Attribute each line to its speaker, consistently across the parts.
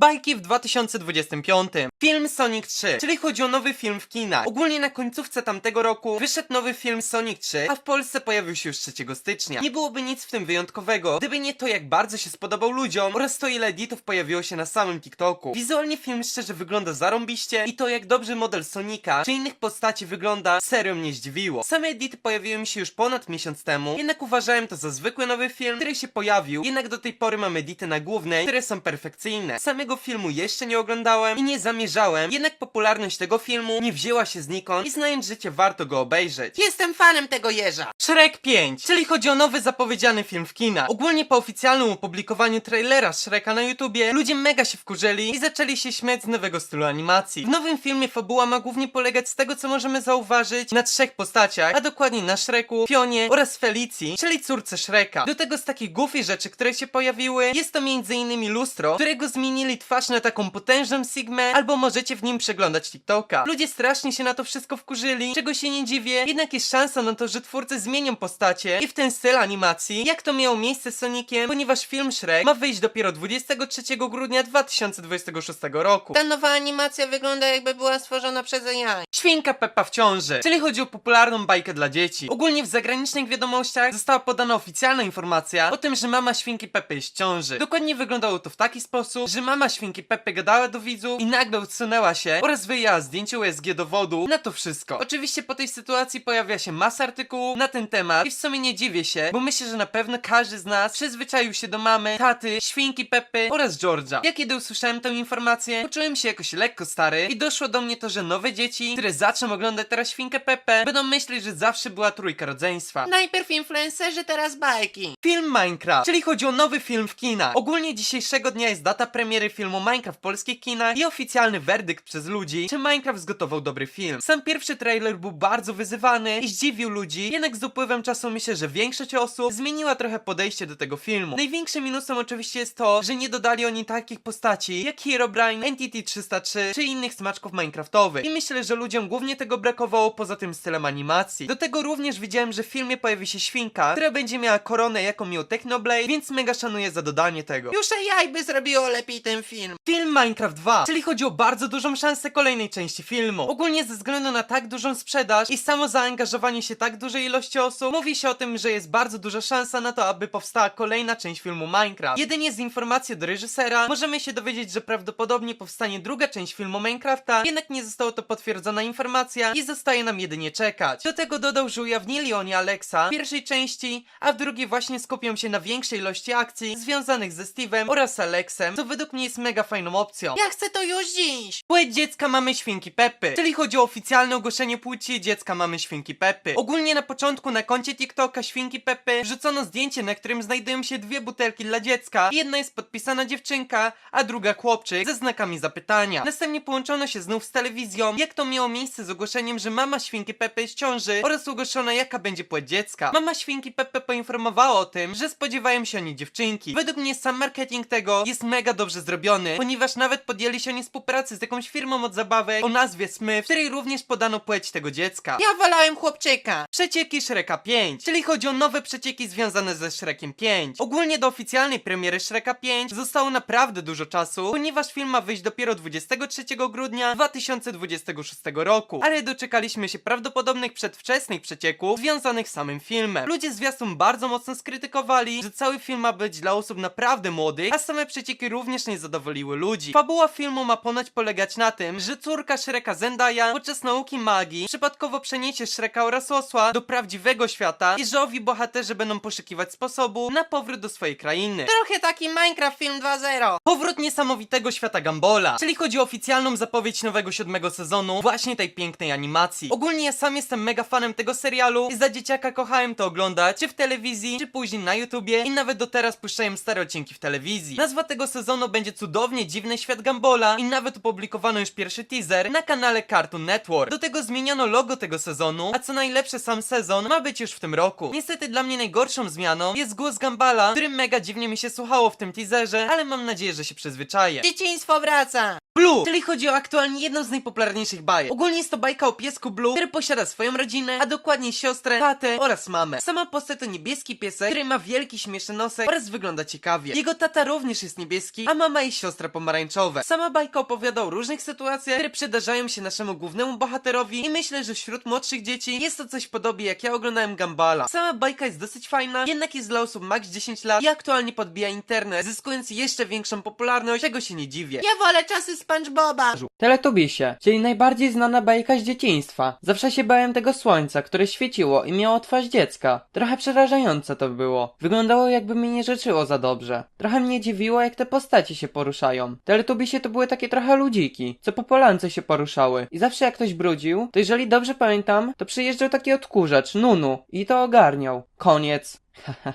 Speaker 1: Bajki w 2025. Film Sonic 3, czyli chodzi o nowy film w kinach. Ogólnie na końcówce tamtego roku wyszedł nowy film Sonic 3, a w Polsce pojawił się już 3 stycznia. Nie byłoby nic w tym wyjątkowego, gdyby nie to jak bardzo się spodobał ludziom oraz to ile editów pojawiło się na samym TikToku. Wizualnie film szczerze wygląda zarąbiście i to jak dobrze model Sonika czy innych postaci wygląda serio mnie zdziwiło. Same edity pojawiły mi się już ponad miesiąc temu, jednak uważałem to za zwykły nowy film, który się pojawił, jednak do tej pory mam edity na głównej, które są perfekcyjne. Samego filmu jeszcze nie oglądałem i nie zamierzałem, jednak popularność tego filmu nie wzięła się znikąd i znając życie warto go obejrzeć.
Speaker 2: Jestem fanem tego jeża.
Speaker 1: Shrek 5, czyli chodzi o nowy zapowiedziany film w kinach. Ogólnie po oficjalnym opublikowaniu trailera Shreka na YouTubie, ludzie mega się wkurzyli i zaczęli się śmiać z nowego stylu animacji. W nowym filmie fabuła ma głównie polegać z tego, co możemy zauważyć na trzech postaciach, a dokładnie na Shreku, Fionie oraz Felicji, czyli córce Shreka. Do tego z takich goofy rzeczy, które się pojawiły, jest to m.in. lustro, którego zmienili twarz na taką potężną Sigmę, albo możecie w nim przeglądać TikToka. Ludzie strasznie się na to wszystko wkurzyli, czego się nie dziwię, jednak jest szansa na to, że twórcy zmienią postacie i w ten styl animacji, jak to miało miejsce z Soniciem, ponieważ film Shrek ma wyjść dopiero 23 grudnia 2026 roku.
Speaker 2: Ta nowa animacja wygląda jakby była stworzona przez AI.
Speaker 1: Świnka Peppa w ciąży, czyli chodzi o popularną bajkę dla dzieci. Ogólnie w zagranicznych wiadomościach została podana oficjalna informacja o tym, że mama świnki Peppy jest w ciąży. Dokładnie wyglądało to w taki sposób, że mama świnki Peppy gadała do widzu i nagle odsunęła się oraz wyjęła zdjęcie USG dowodu na to wszystko. Oczywiście po tej sytuacji pojawia się masa artykułów na ten temat i w sumie nie dziwię się, bo myślę, że na pewno każdy z nas przyzwyczaił się do mamy, taty, świnki Peppy oraz George'a. Ja kiedy usłyszałem tę informację, poczułem się jakoś lekko stary i doszło do mnie to, że nowe dzieci, które zaczną oglądać teraz świnkę Peppę, będą myśleć, że zawsze była trójka rodzeństwa.
Speaker 2: Najpierw influencerzy, teraz bajki.
Speaker 1: Film Minecraft, czyli chodzi o nowy film w kinach. Ogólnie dzisiejszego dnia jest data premiery filmu Minecraft w polskich kinach i oficjalny werdykt przez ludzi, czy Minecraft zgotował dobry film. Sam pierwszy trailer był bardzo wyzywany i zdziwił ludzi, jednak z upływem czasu myślę, że większość osób zmieniła trochę podejście do tego filmu. Największym minusem oczywiście jest to, że nie dodali oni takich postaci jak Herobrine, Entity 303 czy innych smaczków Minecraftowych. I myślę, że ludziom głównie tego brakowało poza tym stylem animacji. Do tego również widziałem, że w filmie pojawi się świnka, która będzie miała koronę jaką miał Technoblade, więc mega szanuję za dodanie tego.
Speaker 2: Już AI by zrobiło lepiej ten film.
Speaker 1: Film Minecraft 2, czyli chodzi o bardzo dużą szansę kolejnej części filmu. Ogólnie ze względu na tak dużą sprzedaż i samo zaangażowanie się tak dużej ilości osób, mówi się o tym, że jest bardzo duża szansa na to, aby powstała kolejna część filmu Minecraft. Jedynie z informacji od reżysera możemy się dowiedzieć, że prawdopodobnie powstanie druga część filmu Minecrafta, jednak nie została to potwierdzona informacja i zostaje nam jedynie czekać. Do tego dodał, że ujawnili oni Alexa w pierwszej części, a w drugiej właśnie skupią się na większej ilości akcji związanych ze Steve'em oraz Alexem, co według mnie jest mega fajną opcją.
Speaker 2: Ja chcę to już dziś.
Speaker 1: Płeć dziecka mamy świnki Peppy, czyli chodzi o oficjalne ogłoszenie płci dziecka mamy świnki Peppy. Ogólnie na początku na koncie TikToka świnki Peppy wrzucono zdjęcie, na którym znajdują się dwie butelki dla dziecka. Jedna jest podpisana dziewczynka, a druga chłopczyk ze znakami zapytania. Następnie połączono się znów z telewizją, jak to miało miejsce z ogłoszeniem, że mama świnki Peppy jest ciąży oraz ogłoszono jaka będzie płeć dziecka. Mama świnki Peppy poinformowała o tym, że spodziewają się oni dziewczynki. Według mnie sam marketing tego jest mega dobrze zrobiony, ponieważ nawet podjęli się oni współpracy z jakąś firmą od zabawek o nazwie Smith, w której również podano płeć tego dziecka.
Speaker 2: Ja wolałem chłopczyka.
Speaker 1: Przecieki Shreka 5, czyli chodzi o nowe przecieki związane ze Shrekiem 5. Ogólnie do oficjalnej premiery Shreka 5 zostało naprawdę dużo czasu, ponieważ film ma wyjść dopiero 23 grudnia 2026 roku, ale doczekaliśmy się prawdopodobnych przedwczesnych przecieków związanych z samym filmem. Ludzie zwiastun bardzo mocno skrytykowali, że cały film ma być dla osób naprawdę młodych, a same przecieki również nie zadowoliły ludzi. Fabuła filmu ma ponoć polegać na tym, że córka Shreka Zendaya podczas nauki magii przypadkowo przeniesie Shreka oraz osła do prawdziwego świata i że owi bohaterzy będą poszukiwać sposobu na powrót do swojej krainy.
Speaker 2: Trochę taki Minecraft film 2.0.
Speaker 1: Powrót niesamowitego świata Gambola, czyli chodzi o oficjalną zapowiedź nowego siódmego sezonu właśnie tej pięknej animacji. Ogólnie ja sam jestem mega fanem tego serialu i za dzieciaka kochałem to oglądać, czy w telewizji, czy później na YouTubie i nawet do teraz puszczają stare odcinki w telewizji. Nazwa tego sezonu będzie cudownie dziwny świat Gambola i nawet opublikowano już pierwszy teaser na kanale Cartoon Network. Do tego zmieniono logo tego sezonu, a co najlepsze sam sezon ma być już w tym roku. Niestety dla mnie najgorszą zmianą jest głos Gambala, który mega dziwnie mi się słuchało w tym teaserze, ale mam nadzieję, że się przyzwyczaję.
Speaker 2: Dzieciństwo wraca.
Speaker 3: Blue, czyli chodzi o aktualnie jedną z najpopularniejszych bajek. Ogólnie jest to bajka o piesku Blue, który posiada swoją rodzinę, a dokładnie siostrę, tatę oraz mamę. Sama postać to niebieski piesek, który ma wielki śmieszny nosek oraz wygląda ciekawie. Jego tata również jest niebieski, a mama i siostra pomarańczowe. Sama bajka opowiada o różnych sytuacjach, które przydarzają się naszemu głównemu bohaterowi i myślę, że wśród młodszych dzieci jest to coś podobnie jak ja oglądałem Gambala. Sama bajka jest dosyć fajna, jednak jest dla osób max 10 lat i aktualnie podbija internet, zyskując jeszcze większą popularność, czego się nie dziwię.
Speaker 2: Ja wolę czasy SpongeBoba.
Speaker 1: Teletubisie, czyli najbardziej znana bajka z dzieciństwa. Zawsze się bałem tego słońca, które świeciło i miało twarz dziecka. Trochę przerażające to było. Wyglądało jakby mnie nie życzyło za dobrze. Trochę mnie dziwiło jak te postacie się poruszają. Teletubisie to były takie trochę ludziki, co po polance się poruszały. I zawsze jak ktoś brudził, to jeżeli dobrze pamiętam, to przyjeżdżał taki odkurzacz, Nunu, i to ogarniał. Koniec.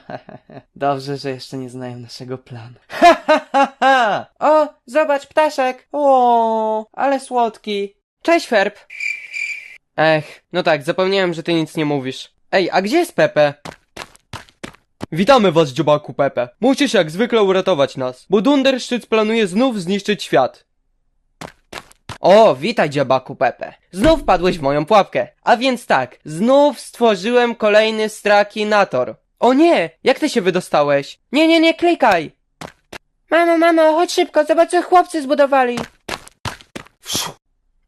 Speaker 1: Dobrze, że jeszcze nie znają naszego planu. o, zobacz, ptaszek. O, ale słodki. Cześć, Ferb. Ech, no tak, zapomniałem, że ty nic nie mówisz. Ej, a gdzie jest Pepe?
Speaker 4: Witamy was, dziobaku Pepe. Musisz jak zwykle uratować nas, bo Dunderszczyt planuje znów zniszczyć świat.
Speaker 1: O, witaj, dziabaku Pepe. Znów padłeś w moją pułapkę. A więc tak, znów stworzyłem kolejny strakinator. O nie, jak ty się wydostałeś? Nie, nie, nie, klikaj. Mamo, mamo, chodź szybko, zobacz co chłopcy zbudowali.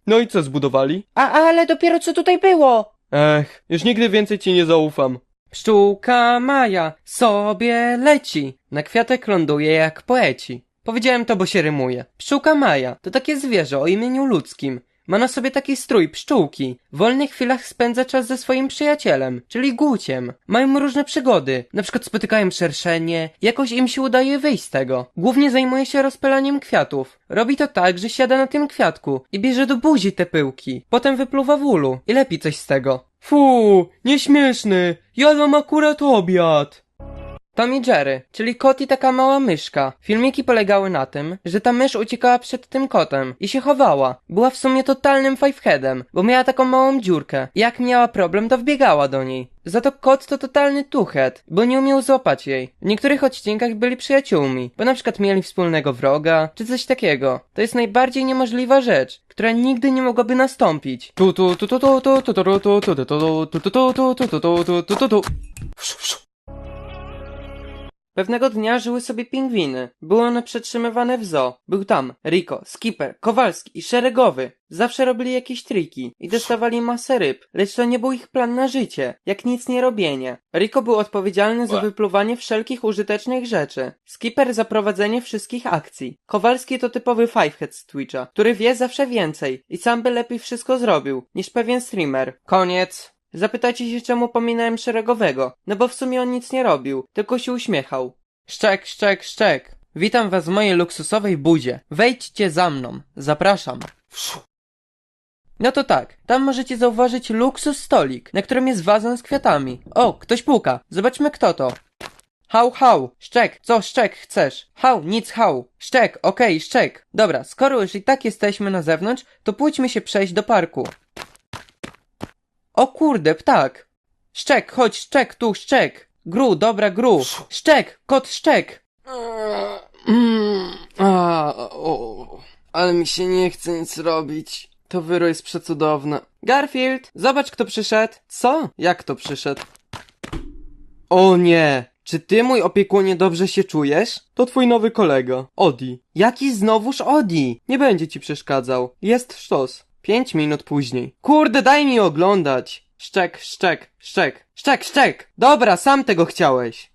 Speaker 4: No i co zbudowali?
Speaker 1: A, ale dopiero co tutaj było?
Speaker 4: Ech, już nigdy więcej ci nie zaufam.
Speaker 1: Pszczółka Maja sobie leci, na kwiatek ląduje jak poeci. Powiedziałem to, bo się rymuje. Pszczółka Maja to takie zwierzę o imieniu ludzkim. Ma na sobie taki strój pszczółki. W wolnych chwilach spędza czas ze swoim przyjacielem, czyli Guciem. Mają różne przygody, na przykład spotykają szerszenie, jakoś im się udaje wyjść z tego. Głównie zajmuje się rozpylaniem kwiatów. Robi to tak, że siada na tym kwiatku i bierze do buzi te pyłki. Potem wypluwa w ulu i lepi coś z tego.
Speaker 4: Fu, nieśmieszny. Jadłam akurat obiad.
Speaker 1: Tom i Jerry, czyli kot i taka mała myszka. Filmiki polegały na tym, że ta mysz uciekała przed tym kotem i się chowała. Była w sumie totalnym fiveheadem, bo miała taką małą dziurkę. Jak miała problem, to wbiegała do niej. Za to kot to totalny tuchet, bo nie umiał złapać jej. W niektórych odcinkach byli przyjaciółmi, bo na przykład mieli wspólnego wroga, czy coś takiego. To jest najbardziej niemożliwa rzecz, która nigdy nie mogłaby nastąpić. Pewnego dnia żyły sobie pingwiny. Były one przetrzymywane w zoo. Był tam Rico, Skipper, Kowalski i Szeregowy. Zawsze robili jakieś triki i dostawali masę ryb, lecz to nie był ich plan na życie, jak nic nie robienie. Rico był odpowiedzialny za wypluwanie wszelkich użytecznych rzeczy. Skipper za prowadzenie wszystkich akcji. Kowalski to typowy fivehead z Twitcha, który wie zawsze więcej i sam by lepiej wszystko zrobił, niż pewien streamer. Koniec. Zapytacie się, czemu pominąłem szeregowego? No bo w sumie on nic nie robił, tylko się uśmiechał. Szczek, szczek, szczek. Witam was w mojej luksusowej budzie. Wejdźcie za mną. Zapraszam. No to tak, tam możecie zauważyć luksus stolik, na którym jest wazon z kwiatami. O, ktoś puka. Zobaczmy kto to. Hał, hał, szczek, co szczek chcesz? Hał, nic hał. Szczek, okej, szczek. Dobra, skoro już i tak jesteśmy na zewnątrz, to pójdźmy się przejść do parku. O kurde, ptak. Szczek, chodź, szczek, tu, szczek. Gru, dobra, gru. Szczek, kot, szczek.
Speaker 4: Mm, a, o, ale mi się nie chce nic robić. To wyro jest przecudowne.
Speaker 1: Garfield, zobacz kto przyszedł. Co? Jak to przyszedł?
Speaker 4: O nie! Czy ty, mój opiekunie, dobrze się czujesz? To twój nowy kolega, Odi.
Speaker 1: Jaki znowuż Odi?
Speaker 4: Nie będzie ci przeszkadzał. Jest sztos. Pięć minut później.
Speaker 1: Kurde, daj mi oglądać.
Speaker 4: Szczek, szczek, szczek.
Speaker 1: Szczek, szczek. Dobra, sam tego chciałeś.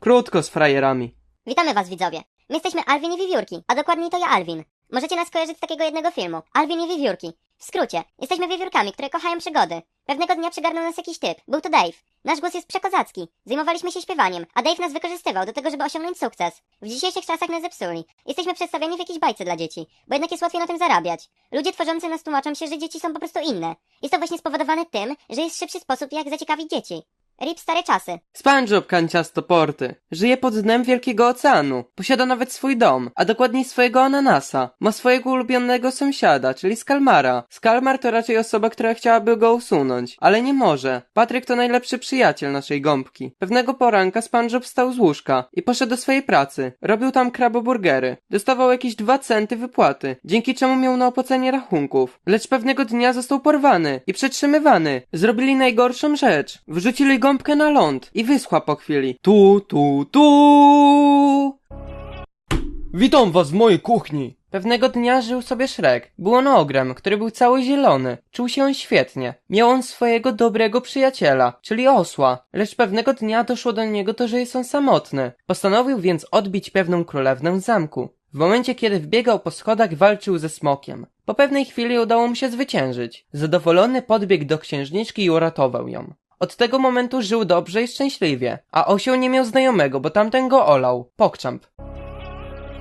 Speaker 1: Krótko z frajerami.
Speaker 5: Witamy was widzowie. My jesteśmy Alvin i Wiewiórki, a dokładniej to ja Alvin. Możecie nas kojarzyć z takiego jednego filmu, Alvin i Wiewiórki. W skrócie, jesteśmy wiewiórkami, które kochają przygody. Pewnego dnia przygarnął nas jakiś typ. Był to Dave. Nasz głos jest przekozacki. Zajmowaliśmy się śpiewaniem, a Dave nas wykorzystywał do tego, żeby osiągnąć sukces. W dzisiejszych czasach nas zepsuli. Jesteśmy przedstawiani w jakiejś bajce dla dzieci, bo jednak jest łatwiej na tym zarabiać. Ludzie tworzący nas tłumaczą się, że dzieci są po prostu inne. Jest to właśnie spowodowane tym, że jest szybszy sposób, jak zaciekawić dzieci. Rip stare czasy.
Speaker 1: SpongeBob kanciasto porty. Żyje pod dnem wielkiego oceanu. Posiada nawet swój dom, a dokładniej swojego ananasa. Ma swojego ulubionego sąsiada, czyli Skalmara. Skalmar to raczej osoba, która chciałaby go usunąć, ale nie może. Patryk to najlepszy przyjaciel naszej gąbki. Pewnego poranka SpongeBob wstał z łóżka i poszedł do swojej pracy. Robił tam kraboburgery. Dostawał jakieś dwa centy wypłaty, dzięki czemu miał na opłacenie rachunków. Lecz pewnego dnia został porwany i przetrzymywany. Zrobili najgorszą rzecz. Wrzucili gąbkę na ląd i wyschła po chwili. Tu, tu, tu.
Speaker 4: Witam was w mojej kuchni.
Speaker 1: Pewnego dnia żył sobie Shrek. Był on ogrem, który był cały zielony. Czuł się on świetnie. Miał on swojego dobrego przyjaciela, czyli osła. Lecz pewnego dnia doszło do niego to, że jest on samotny. Postanowił więc odbić pewną królewnę z zamku. W momencie, kiedy wbiegał po schodach, walczył ze smokiem. Po pewnej chwili udało mu się zwyciężyć. Zadowolony podbiegł do księżniczki i uratował ją. Od tego momentu żył dobrze i szczęśliwie, a osioł nie miał znajomego, bo tamten go olał. Pokczamp.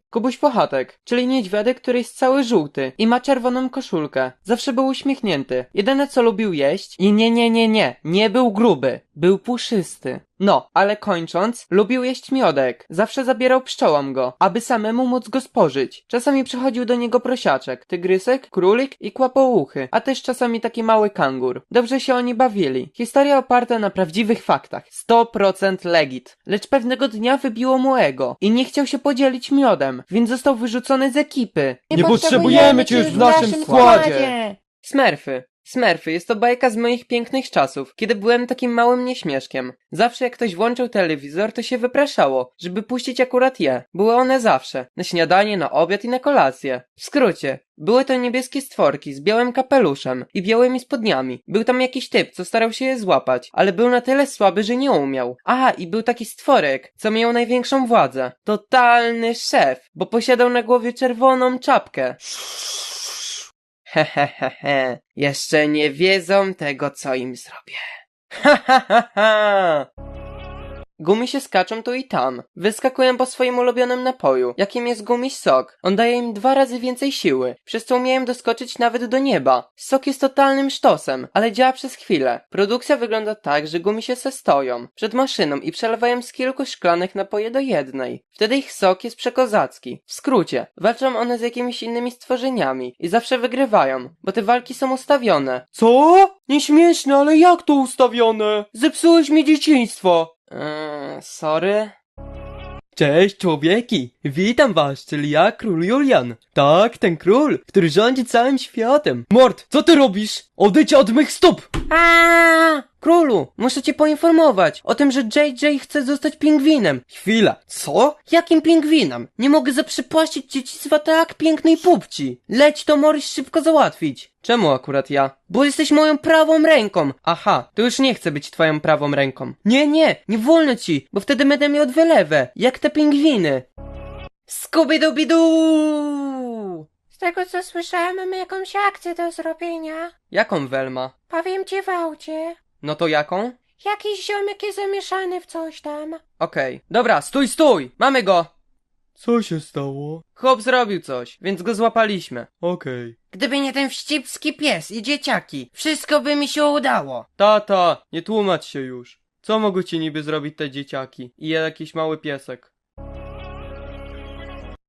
Speaker 1: Kubuś Pochatek, czyli niedźwiadek, który jest cały żółty i ma czerwoną koszulkę. Zawsze był uśmiechnięty. Jedyne co lubił jeść i nie, nie, nie, nie, nie był gruby. Był puszysty. No, ale kończąc, lubił jeść miodek. Zawsze zabierał pszczołom go, aby samemu móc go spożyć. Czasami przychodził do niego prosiaczek, tygrysek, królik i kłapouchy, a też czasami taki mały kangur. Dobrze się oni bawili. Historia oparta na prawdziwych faktach. 100% legit. Lecz pewnego dnia wybiło mu ego i nie chciał się podzielić miodem, więc został wyrzucony z ekipy.
Speaker 4: Nie potrzebujemy cię już w naszym składzie.
Speaker 1: Smurfy. Smurfy jest to bajka z moich pięknych czasów, kiedy byłem takim małym nieśmieszkiem. Zawsze jak ktoś włączył telewizor, to się wypraszało, żeby puścić akurat je. Były one zawsze. Na śniadanie, na obiad i na kolację. W skrócie. Były to niebieskie stworki z białym kapeluszem i białymi spodniami. Był tam jakiś typ, co starał się je złapać, ale był na tyle słaby, że nie umiał. Aha, i był taki stworek, co miał największą władzę. Totalny szef, bo posiadał na głowie czerwoną czapkę. Hehehehe, jeszcze nie wiedzą tego, co im zrobię. Ha ha ha ha! Gumisie skaczą tu i tam. Wyskakują po swoim ulubionym napoju, jakim jest gumiś sok. On daje im dwa razy więcej siły, przez co umieją doskoczyć nawet do nieba. Sok jest totalnym sztosem, ale działa przez chwilę. Produkcja wygląda tak, że gumisie se stoją przed maszyną i przelewają z kilku szklanek napoje do jednej. Wtedy ich sok jest przekozacki. W skrócie, walczą one z jakimiś innymi stworzeniami i zawsze wygrywają, bo te walki są ustawione.
Speaker 4: Co? Nieśmieszne, ale jak to ustawione?
Speaker 1: Zepsułeś mi dzieciństwo! Eee, sorry.
Speaker 4: Cześć człowieki, witam was, czyli ja, król Julian. Tak, ten król, który rządzi całym światem. Mord, co ty robisz? Odejdź od mych stóp!
Speaker 1: Aaaa! Królu, muszę cię poinformować o tym, że JJ chce zostać pingwinem.
Speaker 4: Chwila, co?
Speaker 1: Jakim pingwinem? Nie mogę zaprzypłaścić dzieciństwa tak pięknej pupci. Leć to Morris szybko załatwić. Czemu akurat ja? Bo jesteś moją prawą ręką. Aha, to już nie chcę być twoją prawą ręką. Nie, nie, nie wolno ci, bo wtedy będę miał dwie lewe, jak te pingwiny. Skubidubidu!
Speaker 2: Z tego co słyszałem, mamy jakąś akcję do zrobienia.
Speaker 1: Jaką Welma?
Speaker 2: Powiem ci w aucie.
Speaker 1: No to jaką?
Speaker 2: Jakiś ziomek jest zamieszany w coś tam.
Speaker 1: Okej. Dobra, stój, stój! Mamy go!
Speaker 4: Co się stało?
Speaker 1: Chłop zrobił coś, więc go złapaliśmy.
Speaker 4: Okej.
Speaker 2: Gdyby nie ten wścibski pies i dzieciaki, wszystko by mi się udało.
Speaker 1: Tata, nie tłumacz się już. Co mogą ci niby zrobić te dzieciaki? I jakiś mały piesek.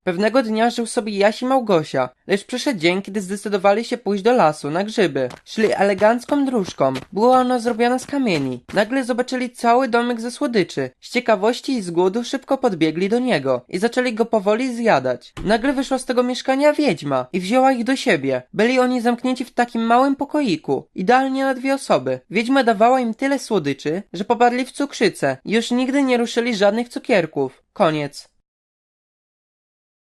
Speaker 1: Pewnego dnia żył sobie Jaś i Małgosia, lecz przyszedł dzień, kiedy zdecydowali się pójść do lasu na grzyby. Szli elegancką dróżką. Była ona zrobiona z kamieni. Nagle zobaczyli cały domek ze słodyczy. Z ciekawości i z głodu szybko podbiegli do niego i zaczęli go powoli zjadać. Nagle wyszła z tego mieszkania wiedźma i wzięła ich do siebie. Byli oni zamknięci w takim małym pokoiku, idealnie na dwie osoby. Wiedźma dawała im tyle słodyczy, że popadli w cukrzycę i już nigdy nie ruszyli żadnych cukierków. Koniec.